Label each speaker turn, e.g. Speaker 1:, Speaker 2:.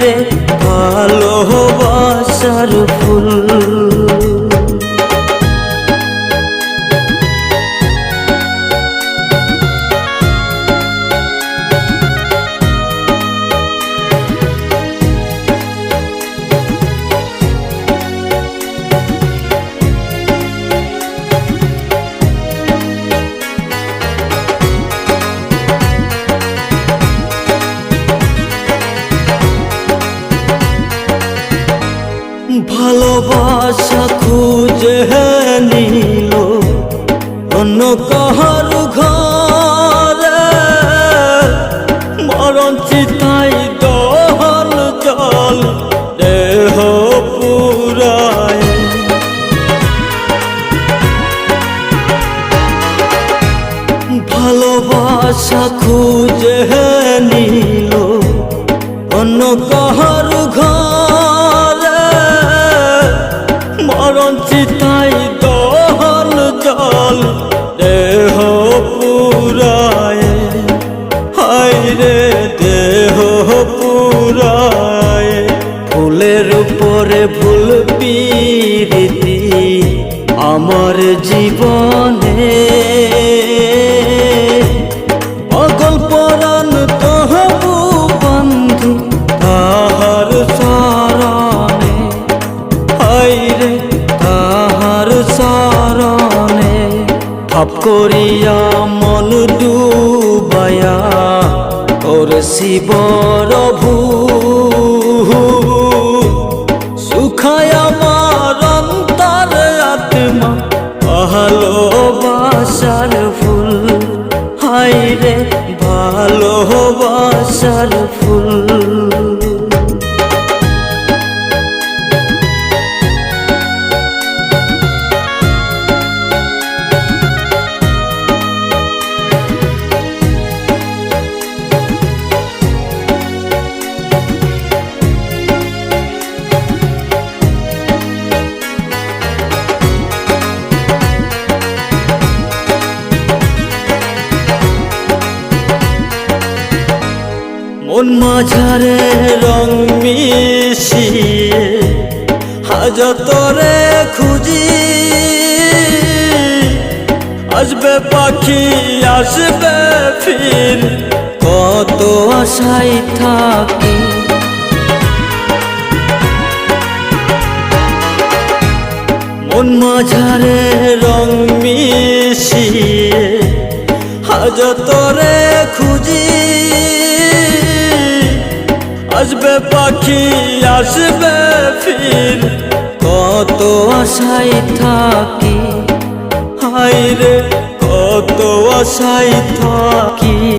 Speaker 1: রে ভালোবাসার ফুল। ভালোবাসা খুঁজে নিল। অন্য কাহার ঘরে মরণ চিতাই দহল জল, দেহ পুরায়। ভালোবাসা খুঁজে নিল। অন্য কাহার চিতাই দহন জল, দেহ পুরায়। হায় রে, দেহ পুরায়। ফুলের উপরে ফুল পিরিতি, আমার জীবনে ভাব করিয়া মন ডুবায়া ওর শিবর ভূ সুখায় আমার অন্তর আত্মা ভালোবাসার ফুল। হায় রে ভালোবাসার ফুল। মন মাঝারে রং মিশিয়ে হাজতরে খুঁজি। আসবে পাখি, আসবে ফির কত আশাই থাকি। মন মাঝারে রং মিশিয়ে হাজতরে খুঁজি। আসবে পাখি আসবে ফির। কত আশাই থাকি হায় রে কত আশাই থাকি।